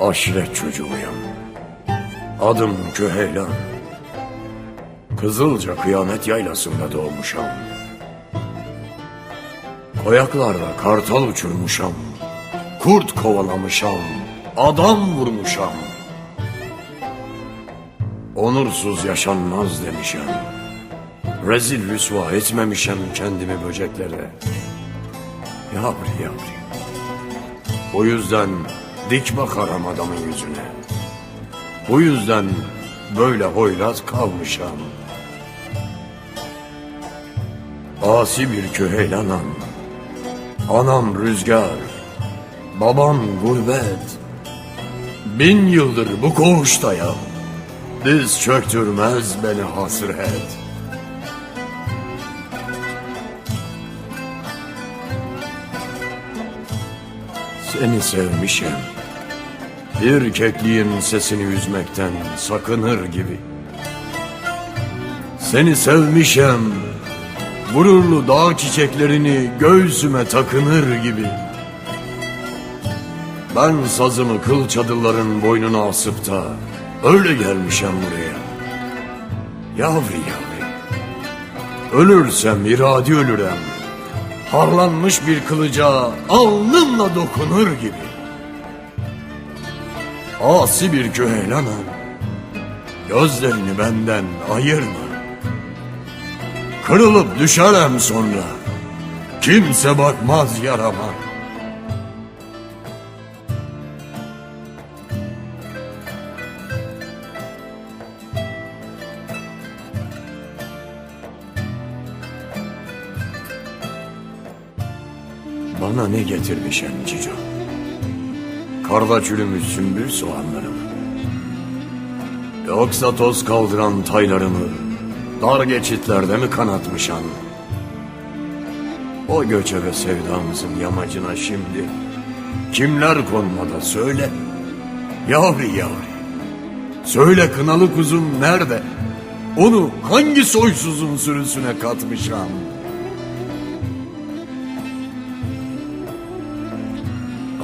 Aşiret çocuğuyum. Adım Küheylan. Kızılca kıyamet yaylasında doğmuşam. Koyaklarda kartal uçurmuşam. Kurt kovalamışam. Adam vurmuşam. Onursuz yaşanmaz demişem. Rezil rüsva etmemişem kendimi böceklere. Yavri yavri. O yüzden dik bakarım adamın yüzüne. Bu yüzden böyle hoylaz kalmışam. Asi bir köheylanam. Anam rüzgar. Babam gurbet. Bin yıldır bu koğuştayım. Diz çöktürmez beni hasret. Seni sevmişim. Bir kekliğin sesini üzmekten sakınır gibi. Seni sevmişim. Gururlu dağ çiçeklerini göğsüme takınır gibi. Ben sazımı kıl çadırların boynuna asıp da öyle gelmişim buraya. Yavri yavri. Ölürsem iradi ölürem. Harlanmış bir kılıca alnımla dokunur gibi. Asi bir köheylanım. Gözlerini benden ayırma. Kırılıp düşerem sonra. Kimse bakmaz yarama. Bana ne getirmişen Cico? Karda çürümüş sümbül soğanlarımı. Yoksa toz kaldıran taylarımı dar geçitlerde mi kanatmışan? O göçebe sevdamızın yamacına şimdi kimler konmada söyle. Yavri yavri. Söyle kınalı kuzum nerede? Onu hangi soysuzun sürüsüne katmışam?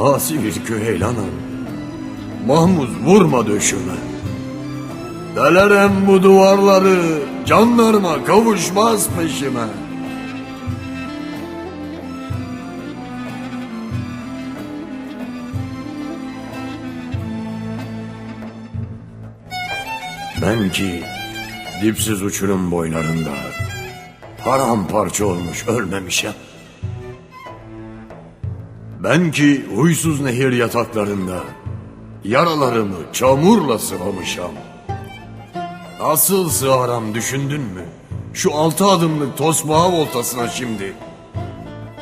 Asi bir köheylanım. Mahmuz vurma döşüme. Delerem bu duvarları, canlarıma kavuşmaz peşime. Ben ki dipsiz uçurum boylarında paramparça olmuş ölmemişim. Ben ki huysuz nehir yataklarında yaralarımı çamurla sıvamışam. Nasıl sığaram düşündün mü? Şu altı adımlık tosbağa voltasına şimdi.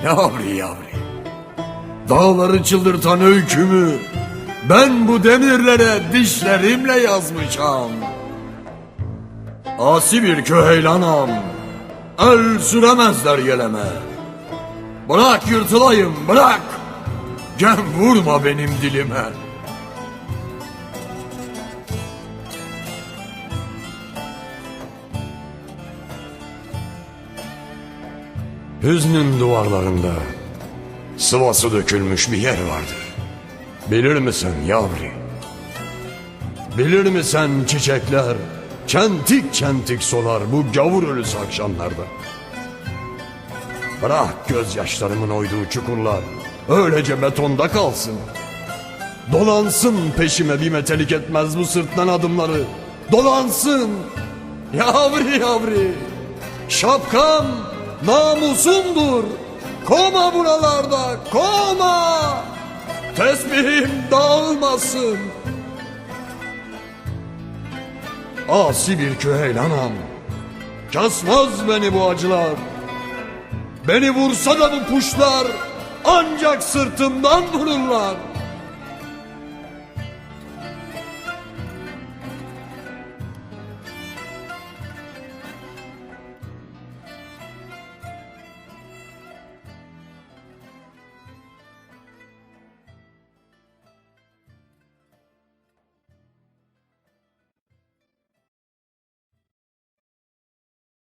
Yavri yavri. Dağları çıldırtan öykümü ben bu demirlere dişlerimle yazmışam. Asi bir köheylanam. El süremezler yeleme. Bırak yırtılayım bırak. Gel vurma benim dilime. Hüznün duvarlarında sıvası dökülmüş bir yer vardır. Bilir misin yavri? Bilir misin çiçekler çentik çentik solar bu gavur ölüsü akşamlarda? Bırak gözyaşlarımın oyduğu çukurlar öylece betonda kalsın. Dolansın peşime bir metelik etmez bu sırtlan adımları. Dolansın. Yavri yavri. Şapkam namusumdur. Koma buralarda koma. Tesbihim dağılmasın. Asi bir köheylanam. Kasmaz beni bu acılar. Beni vursa da bu puşlar ancak sırtımdan vururlar.